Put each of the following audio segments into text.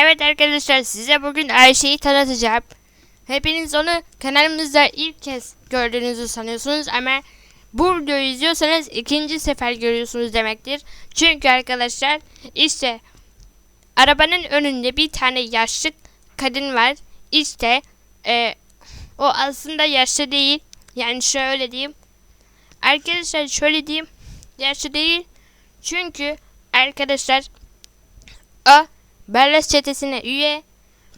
Evet arkadaşlar size bugün Ayşe'yi tanıtacağım. Hepiniz onu kanalımızda ilk kez gördüğünüzü sanıyorsunuz ama bu videoyu izliyorsanız ikinci sefer görüyorsunuz demektir. Çünkü arkadaşlar işte arabanın önünde bir tane yaşlı kadın var. İşte e, o aslında yaşlı değil. Yani şöyle diyeyim. Arkadaşlar şöyle diyeyim. Yaşlı değil. Çünkü arkadaşlar o Barlas çetesine üye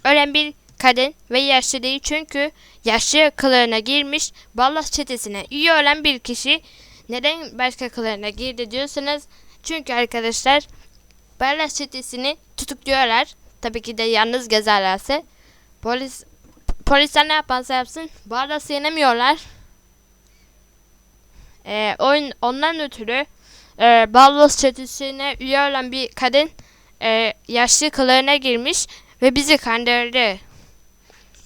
ölen bir kadın ve yaşlı değil çünkü yaşlı kılığına girmiş Barlas çetesine üye olan bir kişi. Neden başka kılığına girdi diyorsanız çünkü arkadaşlar Barlas çetesini tutukluyorlar. Tabii ki de yalnız gezerlerse. Polis polisler ne yaparsa yapsın Barlas yenemiyorlar. Ee, oyun ondan ötürü e, Barlas çetesine üye olan bir kadın e, yaşlı kılığına girmiş ve bizi kandırdı.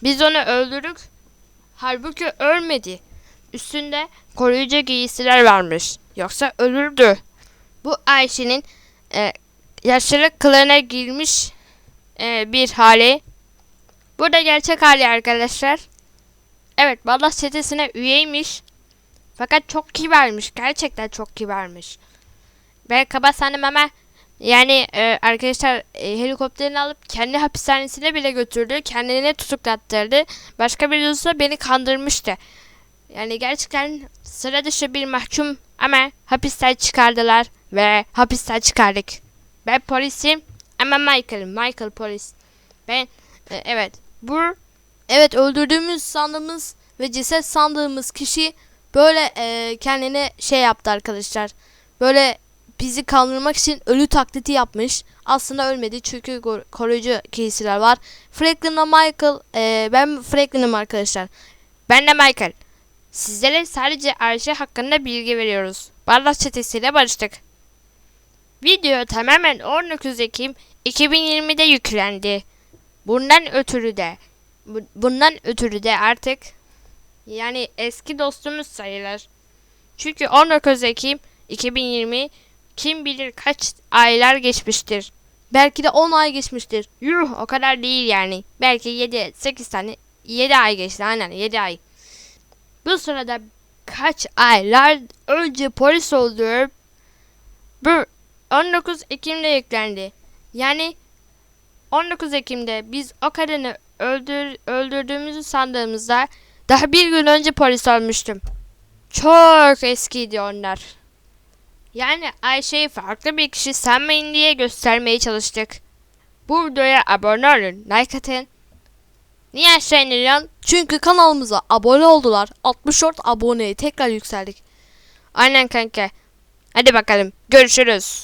Biz onu öldürdük. Halbuki ölmedi. Üstünde koruyucu giysiler varmış. Yoksa ölürdü. Bu Ayşe'nin e, yaşlılık kılığına girmiş e, bir hali. Bu da gerçek hali arkadaşlar. Evet Ballas çetesine üyeymiş. Fakat çok kibarmış. Gerçekten çok kibarmış. Ben kaba sandım ama yani e, arkadaşlar e, helikopterini alıp kendi hapishanesine bile götürdü. Kendine tutuklattırdı. Başka bir olsa beni kandırmıştı. Yani gerçekten sıra dışı bir mahkum ama hapisten çıkardılar ve hapisten çıkardık. Ben polisim ama Michael, Michael polis. Ben e, evet bu evet öldürdüğümüz sandığımız ve ceset sandığımız kişi böyle e, kendine şey yaptı arkadaşlar. Böyle bizi kandırmak için ölü taklidi yapmış. Aslında ölmedi çünkü koruyucu giysiler var. Franklin'la Michael, e, ben Franklin'im arkadaşlar. Ben de Michael. Sizlere sadece Ayşe hakkında bilgi veriyoruz. Barlas çetesiyle barıştık. Video tamamen 19 Ekim 2020'de yüklendi. Bundan ötürü de bu- bundan ötürü de artık yani eski dostumuz sayılır. Çünkü 19 Ekim 2020 kim bilir kaç aylar geçmiştir. Belki de 10 ay geçmiştir. Yuh o kadar değil yani. Belki 7 8 tane 7 ay geçti aynen 7 ay. Bu sırada kaç aylar önce polis olduğu bu 19 Ekim'de yüklendi. Yani 19 Ekim'de biz o kadını öldür, öldürdüğümüzü sandığımızda daha bir gün önce polis olmuştum. Çok eskiydi onlar. Yani Ayşe'yi farklı bir kişi sanmayın diye göstermeye çalıştık. Bu videoya abone olun, like atın. Niye aşağı iniliyorsun? Çünkü kanalımıza abone oldular. 64 aboneye tekrar yükseldik. Aynen kanka. Hadi bakalım, görüşürüz.